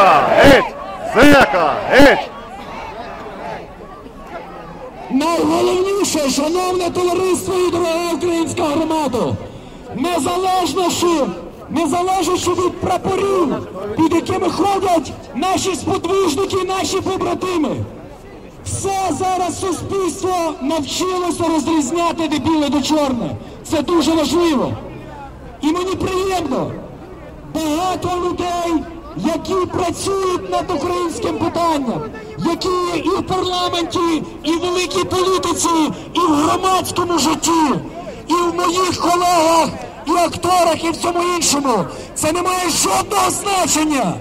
Зека! Геть! Зека! Геть! Найголовніше, шановне товариство і дорога українська громада, незалежно що, незалежно від прапорів, під якими ходять наші сподвижники, наші побратими. Все зараз суспільство навчилося розрізняти де біле до чорне. Це дуже важливо. І мені приємно, багато людей, які працюють над українським питанням, які і в парламенті, і в великій політиці, і в громадському житті, і в моїх колегах, і акторах, і всьому іншому. Це не має жодного значення.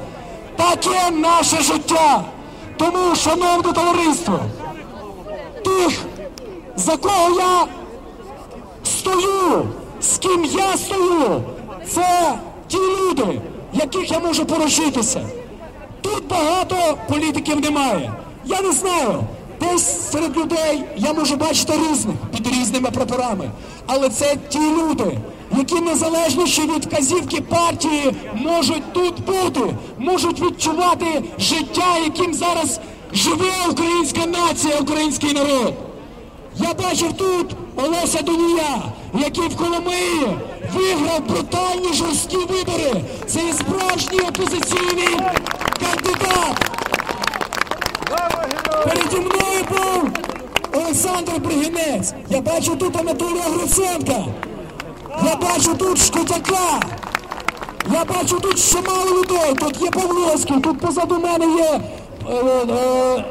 Таке наше життя. Тому, шановне товариство, тих, за кого я стою, з ким я стою, це ті люди, яких я можу поручитися. Тут багато політиків немає. Я не знаю. Десь серед людей я можу бачити різних під різними прапорами. Але це ті люди, які незалежно від вказівки партії можуть тут бути, можуть відчувати життя, яким зараз живе українська нація, український народ. Я бачив тут Олеся Донія, який в Коломиї виграв брутальні жорсткі вибори. Це є справжній опозиційний кандидат. Переді мною був Олександр Бригінець. Я бачу тут Анатолія Гриценка. Я бачу тут Шкотяка. Я бачу тут ще мало людей. Тут є Павловський, тут позаду мене є е, е,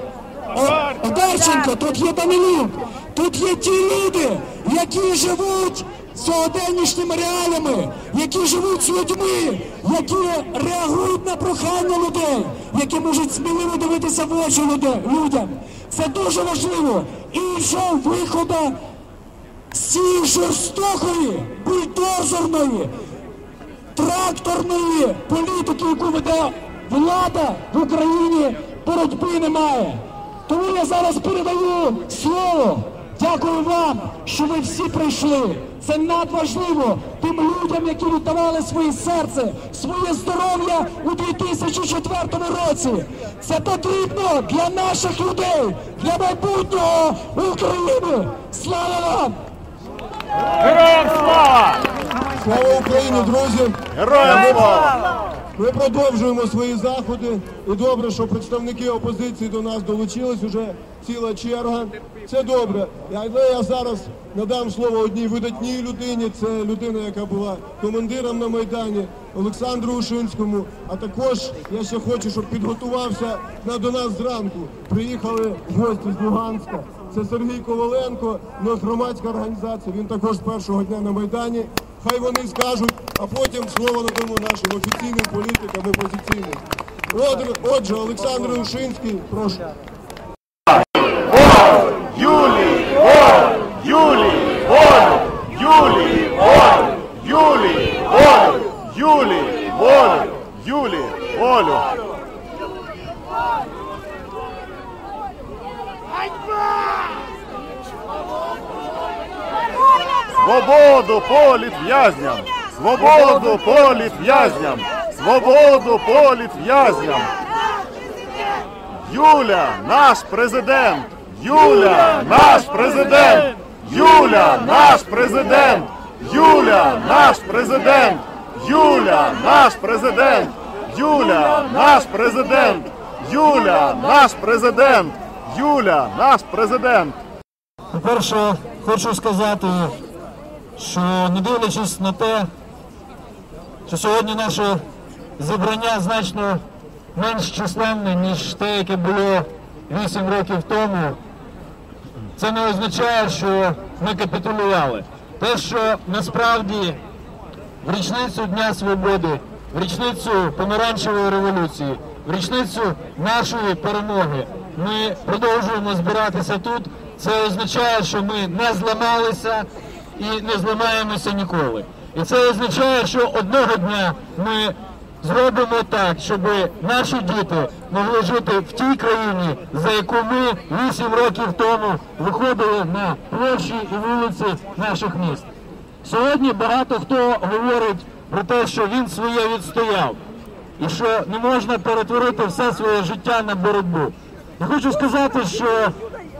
е, тут є Данилюк. Тут є ті люди, які живуть сьогоденнішніми реаліями, які живуть з людьми, які реагують на прохання людей, які можуть сміливо дивитися в очі людям. Це дуже важливо. Іншого виходу з цієї жорстокої, бульдозерної, тракторної політики, яку веде влада в Україні, боротьби немає. Тому я зараз передаю слово. Дякую вам, що ви всі прийшли. Це надважливо тим людям, які віддавали своє серце, своє здоров'я у 2004 році. Це потрібно для наших людей, для майбутнього України. Слава вам! Героям слава! Слава Україні, друзі! Героям слава! Ми продовжуємо свої заходи. І добре, що представники опозиції до нас долучились уже ціла черга. Це добре. Але я зараз надам слово одній видатній людині. Це людина, яка була командиром на Майдані, Олександру Ушинському. А також я ще хочу, щоб підготувався на до нас зранку. Приїхали гості з Луганська. Це Сергій Коваленко, громадська організація. Він також з першого дня на Майдані. Хай вони скажуть, а потім слово надамо нашим офіційним політикам опозиційним. Отже, Олександр Ушинський, прошу. Юлій! Волю! Юлій! Волю! Юлій! Волю! Юлій! Волю! Юлій! Волю! Юлій! Волю! Свободу політв'язням! Свободу політв'язням! Свободу політв'язням! Юля, наш президент! Юля, наш президент! Юля, наш президент! Юля, наш президент! Юля, наш президент! Юля, наш президент! Юля, наш президент! Юля, наш президент! По-перше, хочу сказати, що не дивлячись на те, що сьогодні наше зібрання значно менш численне, ніж те, яке було 8 років тому, це не означає, що ми капітулювали. Те, що насправді в річницю Дня Свободи, в річницю помаранчевої революції, в річницю нашої перемоги ми продовжуємо збиратися тут. Це означає, що ми не зламалися і не зламаємося ніколи. І це означає, що одного дня ми зробимо так, щоб наші діти могли жити в тій країні, за яку ми 8 років тому виходили на площі і вулиці наших міст. Сьогодні багато хто говорить про те, що він своє відстояв. і що не можна перетворити все своє життя на боротьбу. Я хочу сказати, що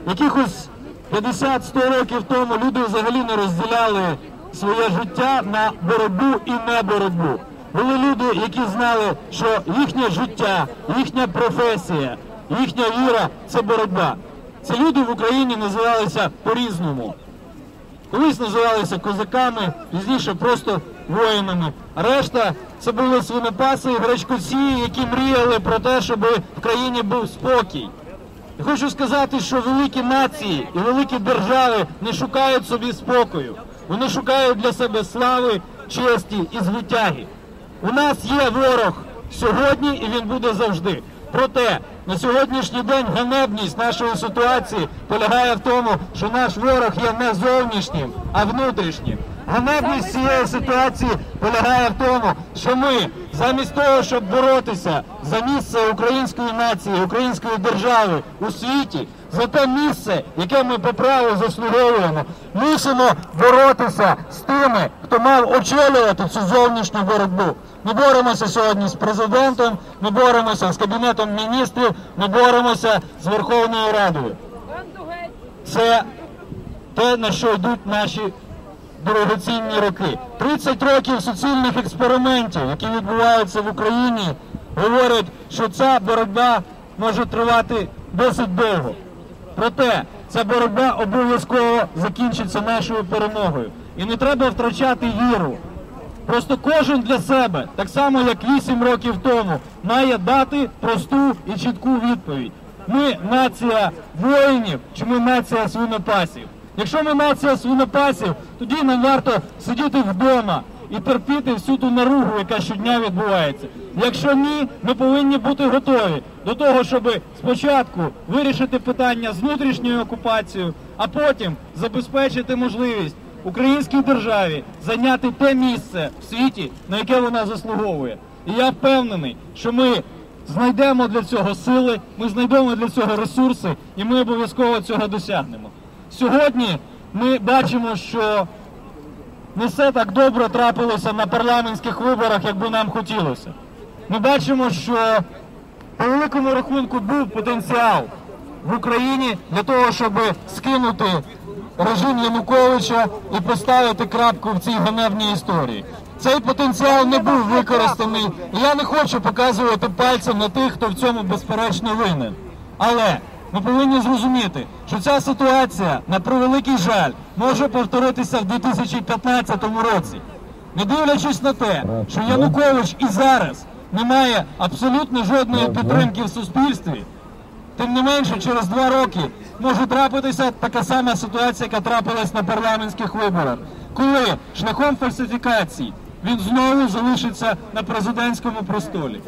якихось 50-100 років тому люди взагалі не розділяли своє життя на боротьбу і не боротьбу. Були люди, які знали, що їхнє життя, їхня професія, їхня віра це боротьба. Ці люди в Україні називалися по-різному. Колись називалися козаками, пізніше просто воїнами. Решта це були свинопаси і гречкоці, які мріяли про те, щоб в країні був спокій. Хочу сказати, що великі нації і великі держави не шукають собі спокою. Вони шукають для себе слави, честі і звитяги. У нас є ворог сьогодні і він буде завжди. Проте на сьогоднішній день ганебність нашої ситуації полягає в тому, що наш ворог є не зовнішнім, а внутрішнім. Ганебність цієї ситуації полягає в тому, що ми замість того, щоб боротися за місце української нації, української держави у світі, за те місце, яке ми по праву заслуговуємо, мусимо боротися з тими, хто мав очолювати цю зовнішню боротьбу. Ми боремося сьогодні з президентом, ми боремося з кабінетом міністрів, ми боремося з Верховною Радою. Це те, на що йдуть наші дорогоцінні роки. 30 років суцільних експериментів, які відбуваються в Україні, говорять, що ця боротьба може тривати досить довго. Проте ця боротьба обов'язково закінчиться нашою перемогою. І не треба втрачати віру. Просто кожен для себе, так само як 8 років тому, має дати просту і чітку відповідь. Ми нація воїнів чи ми нація свинопасів. Якщо ми нація свинопасів, тоді нам варто сидіти вдома і терпіти всю ту наругу, яка щодня відбувається. Якщо ні, ми повинні бути готові до того, щоб спочатку вирішити питання з внутрішньою окупацією, а потім забезпечити можливість українській державі зайняти те місце в світі, на яке вона заслуговує. І я впевнений, що ми знайдемо для цього сили, ми знайдемо для цього ресурси, і ми обов'язково цього досягнемо. Сьогодні ми бачимо, що не все так добре трапилося на парламентських виборах, як би нам хотілося. Ми бачимо, що по великому рахунку був потенціал в Україні для того, щоб скинути режим Януковича і поставити крапку в цій ганебній історії. Цей потенціал не був використаний. І я не хочу показувати пальцем на тих, хто в цьому безперечно винен. Але ми повинні зрозуміти, що ця ситуація, на превеликий жаль, може повторитися в 2015 році. Не дивлячись на те, що Янукович і зараз не має абсолютно жодної підтримки в суспільстві, тим не менше, через два роки може трапитися така сама ситуація, яка трапилась на парламентських виборах, коли шляхом фальсифікацій він знову залишиться на президентському престолі.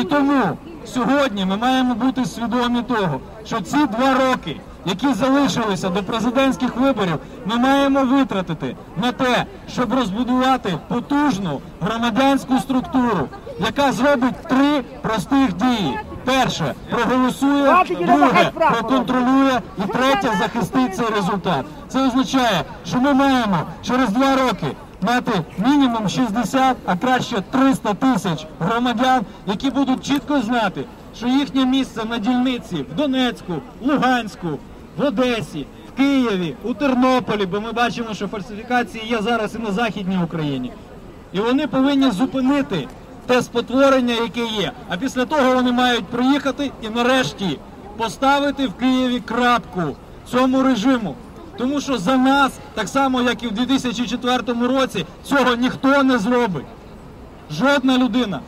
І тому сьогодні ми маємо бути свідомі того, що ці два роки, які залишилися до президентських виборів, ми маємо витратити на те, щоб розбудувати потужну громадянську структуру, яка зробить три простих дії. Перше проголосує, друге проконтролює і третє захистить цей результат. Це означає, що ми маємо через два роки мати мінімум 60, а краще 300 тисяч громадян, які будуть чітко знати, що їхнє місце на дільниці в Донецьку, Луганську, в Одесі, в Києві, у Тернополі, бо ми бачимо, що фальсифікації є зараз і на Західній Україні. І вони повинні зупинити те спотворення, яке є. А після того вони мають приїхати і нарешті поставити в Києві крапку цьому режиму. Тому що за нас, так само як і в 2004 році, цього ніхто не зробить. Жодна людина.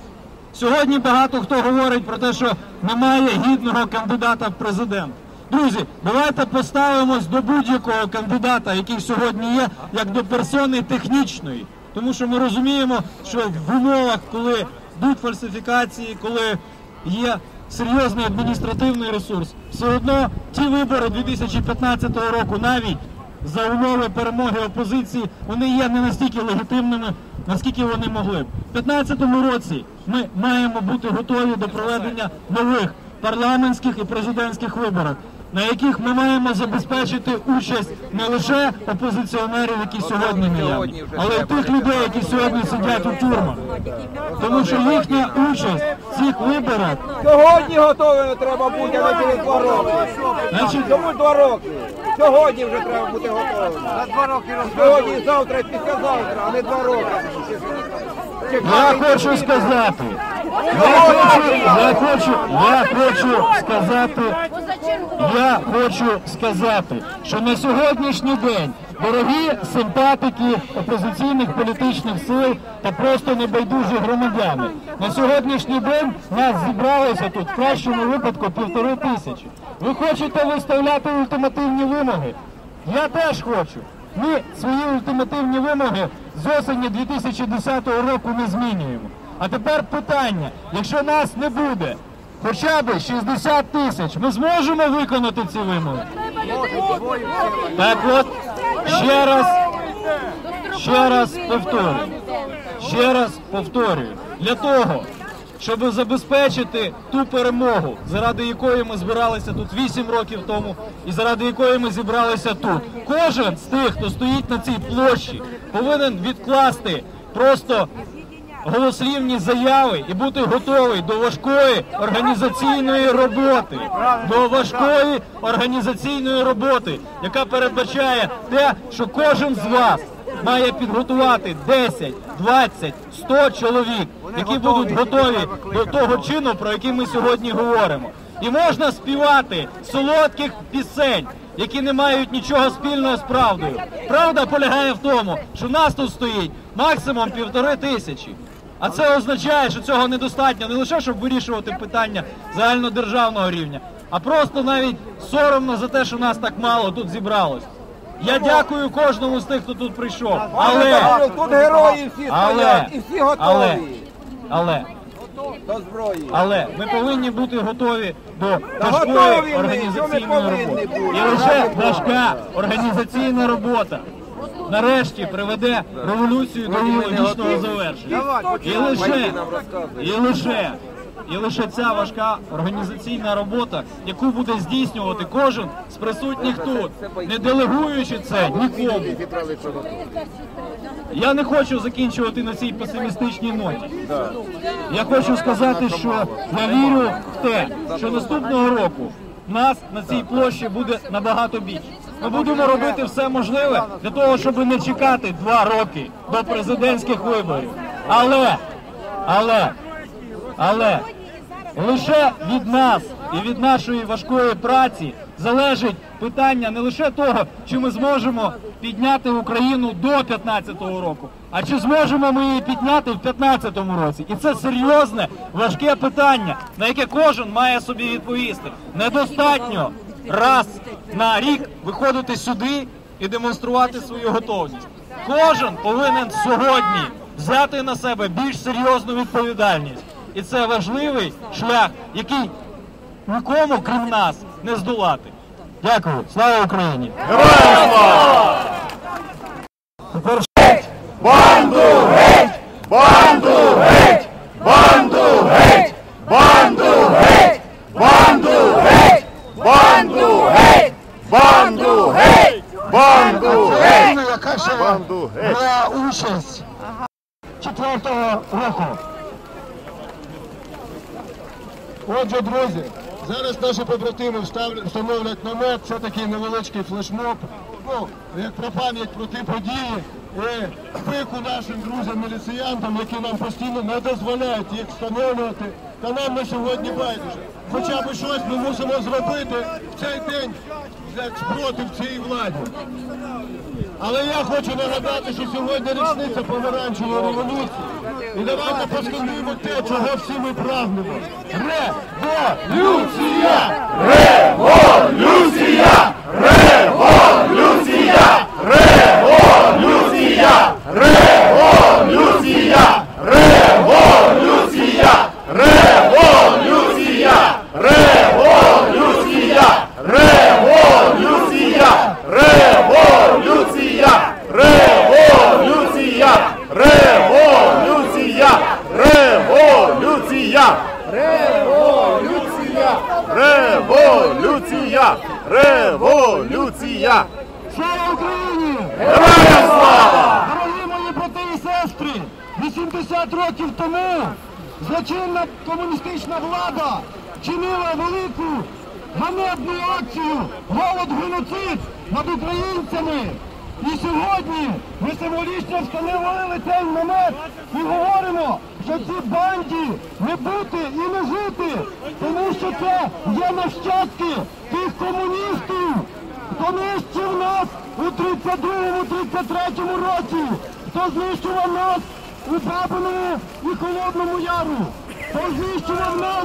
Сьогодні багато хто говорить про те, що немає гідного кандидата в президент. Друзі, давайте поставимось до будь-якого кандидата, який сьогодні є, як до персони технічної. Тому що ми розуміємо, що в умовах, коли йдуть фальсифікації, коли є серйозний адміністративний ресурс, все одно ті вибори 2015 року, навіть за умови перемоги опозиції, вони є не настільки легітимними, наскільки вони могли б. У 2015 році ми маємо бути готові до проведення нових парламентських і президентських виборів. На яких ми маємо забезпечити участь не лише опозиціонерів, які сьогодні наявні, але й тих людей, які сьогодні сидять у тюрмах. Тому що їхня участь в цих виборах, Сьогодні готовими треба бути, а не через два роки. Чому два роки? Сьогодні вже треба бути готовим. На два роки Сьогодні, завтра післязавтра, а не два роки. я хочу сказати, я хочу, я хочу, я хочу сказати. Я хочу сказати, що на сьогоднішній день дорогі симпатики опозиційних політичних сил та просто небайдужі громадяни. На сьогоднішній день нас зібралося тут в кращому випадку півтори тисячі. Ви хочете виставляти ультимативні вимоги? Я теж хочу. Ми свої ультимативні вимоги з осені 2010 року не змінюємо. А тепер питання: якщо нас не буде, хоча б 60 тисяч, ми зможемо виконати ці вимоги? Так от, ще раз, ще раз повторюю, ще раз повторюю, для того, щоб забезпечити ту перемогу, заради якої ми збиралися тут 8 років тому, і заради якої ми зібралися тут. Кожен з тих, хто стоїть на цій площі, повинен відкласти просто голослівні заяви і бути готовий до важкої організаційної роботи, до важкої організаційної роботи, яка передбачає те, що кожен з вас має підготувати 10, 20, 100 чоловік, які будуть готові до того чину, про який ми сьогодні говоримо. І можна співати солодких пісень, які не мають нічого спільного з правдою. Правда полягає в тому, що нас тут стоїть максимум півтори тисячі. А це означає, що цього недостатньо не лише щоб вирішувати питання загальнодержавного рівня, а просто навіть соромно за те, що нас так мало тут зібралось. Я дякую кожному з тих, хто тут прийшов. Але, Тут герої всі стоять і всі але, готові але, до зброї. але ми повинні бути готові до важкої готові ми, організаційної що ми повинні роботи. бути? І лише важка організаційна робота нарешті приведе революцію до логічного завершення. І лише, і лише, і лише ця важка організаційна робота, яку буде здійснювати кожен з присутніх тут, не делегуючи це нікому. Я не хочу закінчувати на цій песимістичній ноті. Я хочу сказати, що я вірю в те, що наступного року нас на цій площі буде набагато більше. Ми будемо робити все можливе для того, щоб не чекати два роки до президентських виборів. Але, але, але лише від нас і від нашої важкої праці залежить питання не лише того, чи ми зможемо підняти Україну до 15-го року, а чи зможемо ми її підняти в 15-му році. І це серйозне, важке питання, на яке кожен має собі відповісти. Недостатньо раз на рік виходити сюди і демонструвати свою готовність. Кожен повинен сьогодні взяти на себе більш серйозну відповідальність. І це важливий шлях, який нікому, крім нас, не здолати. Дякую. Слава Україні! Героям слава! Тепер Банду геть! Банду геть! Банду геть! Банду геть! Банду геть! Банду геть! Банду геть! Банду геть! яка ще Банду геть! участь четвертого року. Отже, друзі, зараз наші побратими встановлять намет. Це такий невеличкий флешмоб. Ну, як про пам'ять про ті події. І пику нашим друзям-міліціянтам, які нам постійно не дозволяють їх встановлювати. Та нам на сьогодні байдуже. Хоча б щось ми мусимо зробити в цей день як спротив цій владі. Але я хочу нагадати, що сьогодні річниця помаранчевої революції. І давайте поскандуємо те, чого всі ми прагнемо. Революція! Революція! Революція! Революція! Революція! Хто нищив нас у 32-33 році, хто знищував нас у Бабиному і Холодному Яру, хто знищував нас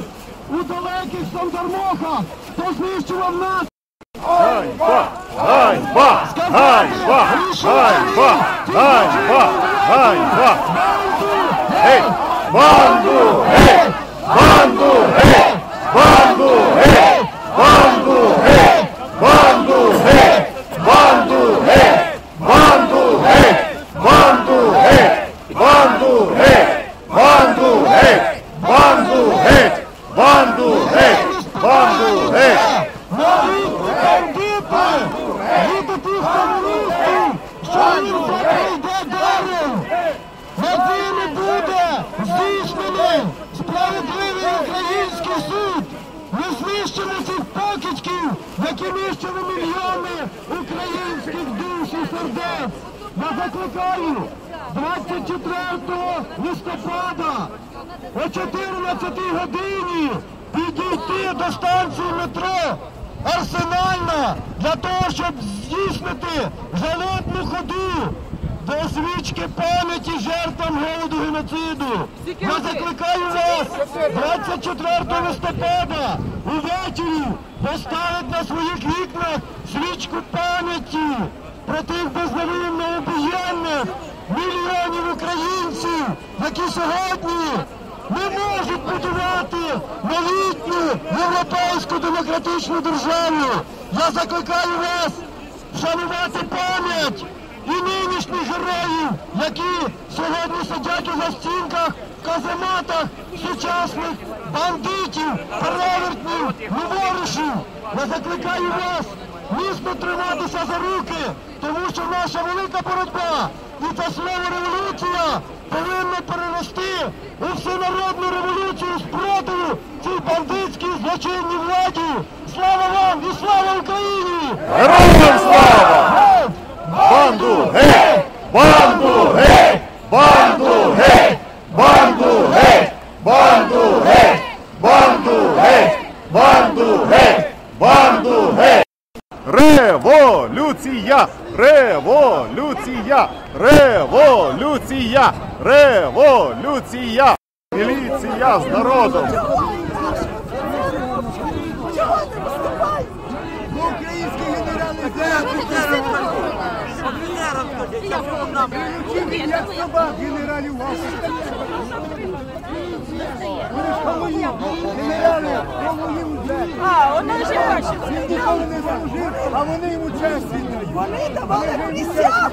у далеких Сандармохах, хто знищував нас Ганьба! Ганьба! Ганьба! Ганьба! Ганьба! Ганьба! Геть! Банду! Геть! Банду! Геть! Банду! Геть! Банду! Які мільйони українських душ і сердець. Я закликаю 24 листопада о 14 годині підійти до станції метро Арсенальна для того, щоб здійснити жалобну ходу до свічки пам'яті жертвам голоду геноциду. Я закликаю вас 24 листопада увечері поставити на своїх вікнах свічку пам'яті про тих безневинно обієнних мільйонів українців, які сьогодні не можуть будувати новітню європейську демократичну державу. Я закликаю вас вшанувати пам'ять які сьогодні сидять у застінках, казематах сучасних бандитів, перевертнів, говоришів. Я закликаю вас міцно триматися за руки, тому що наша велика боротьба і це слово революція повинна перерости у всенародну революцію спротиву цій бандитській злочинній владі. Слава вам і слава Україні! Героям слава! Банду геть! Банду геть! Банду геть! Банду геть! Банду геть! Банду геть! Банду геть! Банду геть! Революція! Революція! Революція! Революція! Міліція з народом! Вони ж комуні, генерали. А, воно вже бачить. Не служив, а вони йому. Вони давали присягу.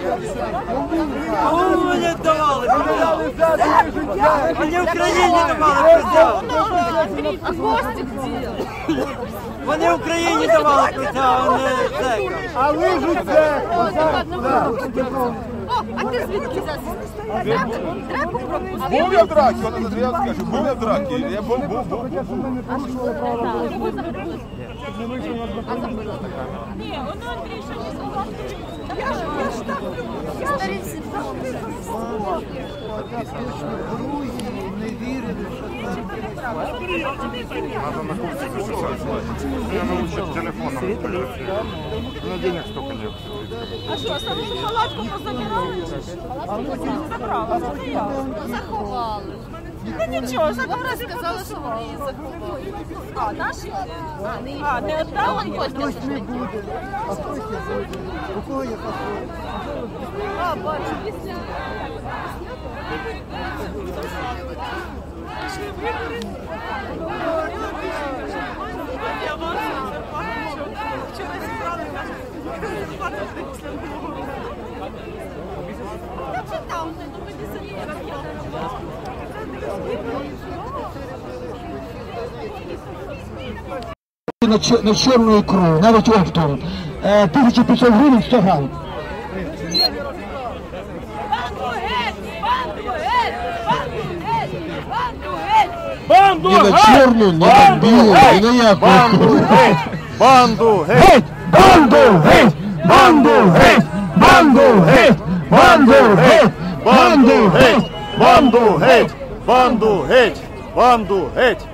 Вони Україні давали присягу, а не цей. А лижуть це. О, а ти звідки зараз? Був я в от я скажу, був я в драці. Я був, був, був. Ні, воно Андрій ще не сказав. Я ж, я ж так, я ж завжди Надо на курсе записаться. Я научу телефоном У денег столько нет. А что, остальную палатку позабирали? Забрали, стояли. Заховали. Та нічого, ж вона сказала, що вони її заховали. А, наші? А, не віддали її? Хтось не буде, а хтось не буде. У кого я послухаю? А, бачу на, чор- на чорну ікру, навіть оптом. Е, 1500 гривень 100 грам. Банду геть! Банду геть! Банду ні на геть! чорну, ні на Банду білу, геть! на яку. Банду геть! Банду геть! Банду геть! Банду геть! Банду геть! Банду геть! Банду геть! Банду геть! Банду геть! Банду геть!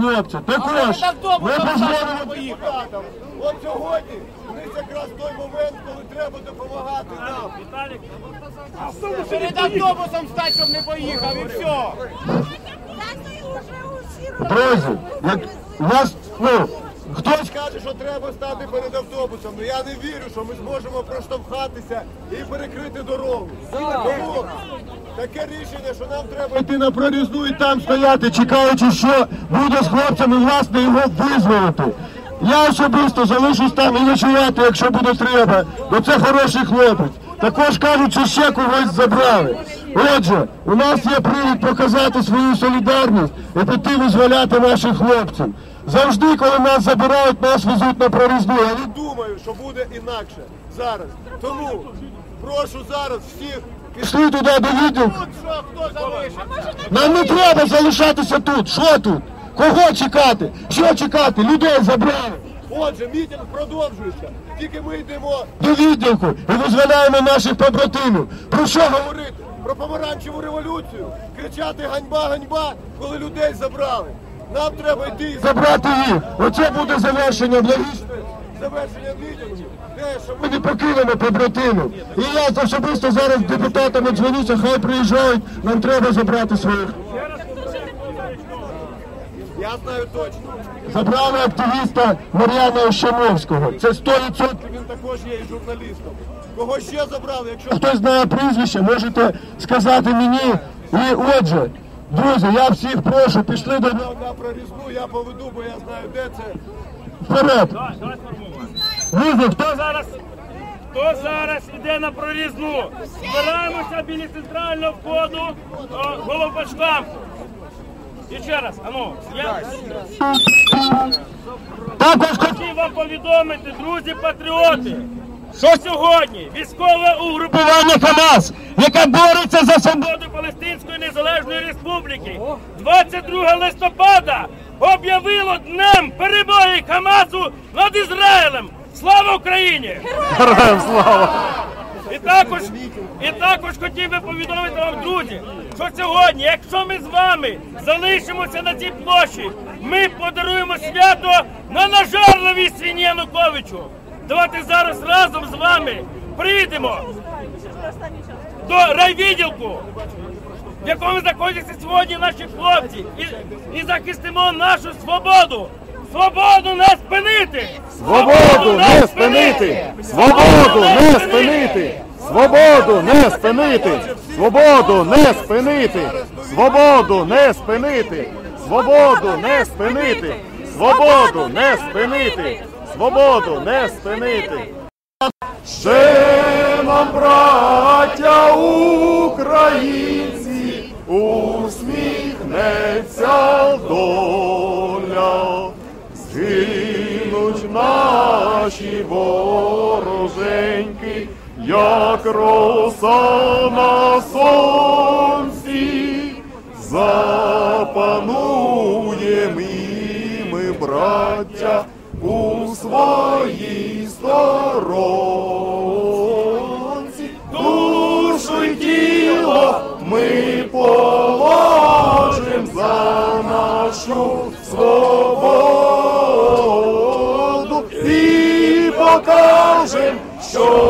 хлопці, також ми дозволимо депутатам. От сьогодні якраз той момент, коли треба допомагати нам. Перед автобусом стать, щоб не поїхав, і все. Друзі, як у нас, ну, хтось Каже, що треба стати перед автобусом. Ну я не вірю, що ми зможемо проштовхатися і перекрити дорогу. Тому таке рішення, що нам треба йти на прорізну і там стояти, чекаючи, що буде з хлопцями, власне, його визволити. Я особисто залишусь там і ночувати, якщо буде треба, бо це хороший хлопець. Також кажуть, що ще когось забрали. Отже, у нас є привід показати свою солідарність і піти визволяти наших хлопців. Завжди, коли нас забирають, нас везуть на прорізну. Я не думаю, що буде інакше зараз. Тому прошу зараз всіх Пішли туди до відділку. Нам не треба залишатися тут. Що тут? Кого чекати? Що чекати? Людей забрали. Отже, мітинг продовжується. Тільки ми йдемо До відділку і визволяємо наших побратимів. Про що говорити? про помаранчеву революцію, кричати ганьба, ганьба, коли людей забрали. Нам треба йти і Забрати їх. Оце буде завершення логічне. завершення мітингу. Те, що Ми не покинемо побратимів. І я особисто зараз депутатам дзвонюся, хай приїжджають, нам треба забрати своїх. Я знаю точно. Забрали активіста Мар'яна Ощамовського. Це 100%. Він також є і журналістом. Кого ще забрали, якщо Хтось знає прізвище, можете сказати мені. І отже, друзі, я всіх прошу, пішли до на прорізну, я поведу, бо я знаю, де це. вперед. Друзі, хто зараз? Хто зараз іде на прорізну? Збираємося біля центрального входу. І ще раз, ану, я хотів вам повідомити, друзі патріоти, що сьогодні військове угрупування ХАМАС, яке бореться за свободу Палестинської Незалежної Республіки, 22 листопада об'явило днем перемоги ХАМАСу над Ізраїлем. Слава Україні! Героям слава! І також, і також хотів би повідомити вам, друзі, що сьогодні, якщо ми з вами залишимося на цій площі, ми подаруємо свято на нажарливій свині Януковичу. Давайте зараз разом з вами прийдемо до райвідділку, в якому знаходяться сьогодні наші хлопці, і, і захистимо нашу свободу. Свободу не спинити! Свободу не спинити! Свободу не спинити! Свободу не спинити! Свободу не спинити! Свободу не спинити! Свободу не спинити! Свободу не спинити! Свободу не спинити! Ще нам, браття українці, усміхнеться доля. Згинуть наші вороженьки, як роса на сонці, запануєм і ми, браття, у своїй сторонці. Душу й тіло ми положим за нашу свободу і покажем, що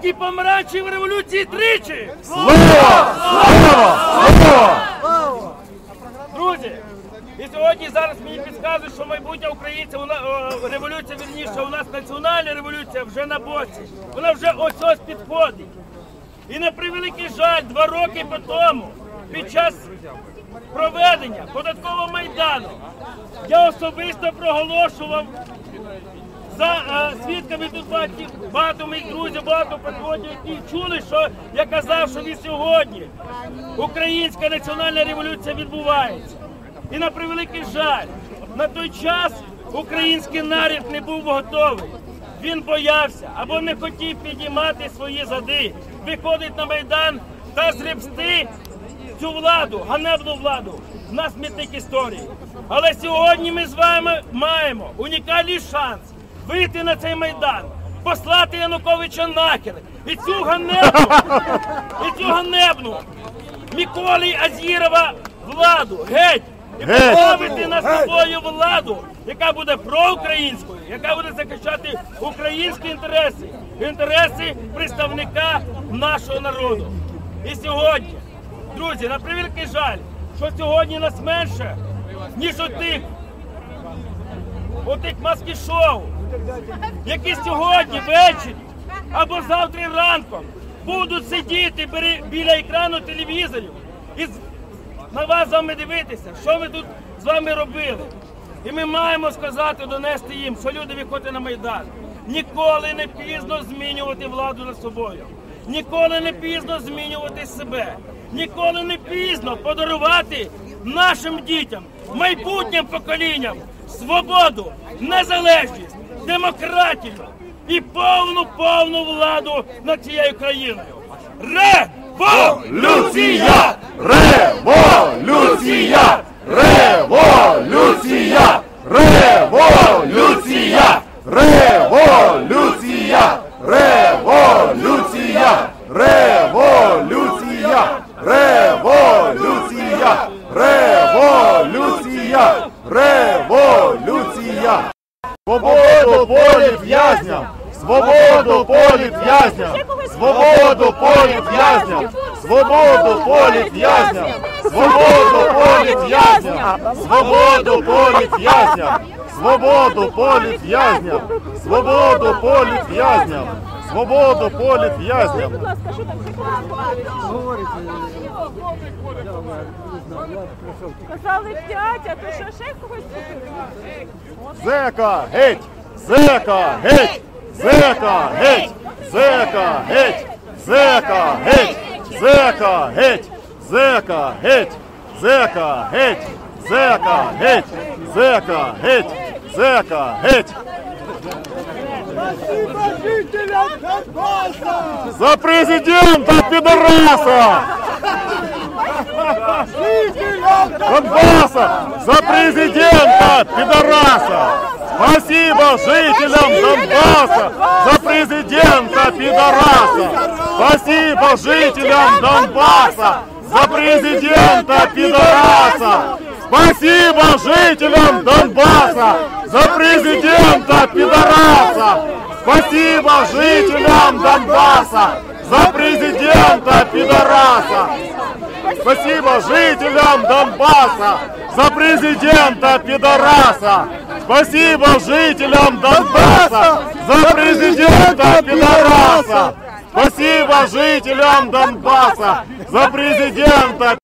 громадянській помаранчевій революції тричі! Слава! Слава! Слава! Друзі, і сьогодні зараз мені підказують, що майбутнє українців, у на- о, революція вірніше, у нас національна революція вже на боці. Вона вже ось ось підходить. І на превеликий жаль, два роки по тому, під час проведення податкового майдану, я особисто проголошував за е, свідками тут багато, багато моїх друзів, багато патріотів, які чули, що я казав, що і сьогодні українська національна революція відбувається. І на превеликий жаль, на той час український народ не був готовий. Він боявся або не хотів підіймати свої зади, виходить на майдан та зребсти цю владу, ганебну владу на смітник історії. Але сьогодні ми з вами маємо унікальний шанс вийти на цей майдан, послати Януковича нахер. І цю ганебну, і цю ганебну Миколі Азірова владу. Геть. І поставити на собою владу, яка буде проукраїнською, яка буде захищати українські інтереси, інтереси представника нашого народу. І сьогодні, друзі, на превеликий жаль, що сьогодні нас менше, ніж у тих, у тих маски-шоу, які сьогодні ввечері або завтра ранком будуть сидіти біля- екрану телевізорів і на вас з вами дивитися, що ми тут з вами робили. І ми маємо сказати, донести їм, що люди виходять на Майдан. Ніколи не пізно змінювати владу над собою. Ніколи не пізно змінювати себе. Ніколи не пізно подарувати нашим дітям, майбутнім поколінням свободу, незалежність, демократію і повну повну владу над цією країною. Революція! Революція! Революція! Революція! Революція! Революція! Революція! Революція! Революція! Революція! Свободу політв'язням! Свободу політв'язням! Свободу політв'язням! Свободу політв'язням! Свободу політв'язням! Свободу політв'язням! Свободу політв'язням! Свободу політв'язням! Свободу політв'язням! Казали п'ять, а то що ще когось купили? Зека геть! Зека геть! Зека геть! Зека геть! Зека геть! Зека геть! Зека геть! Зека геть! Зека геть! Зека геть! Зека геть! За президента пидораса! Донбасса! За президента пидораса! Спасибо жителям Донбасса за президента пидораса! Спасибо жителям Донбасса за президента пидораса! Спасибо жителям Донбасса за президента пидораса! Спасибо жителям Донбасса за президента пидораса! Спасибо жителям Донбасса за президента пидораса! Спасибо жителям Донбасса за президента пидораса! Спасибо жителям Донбасса за президента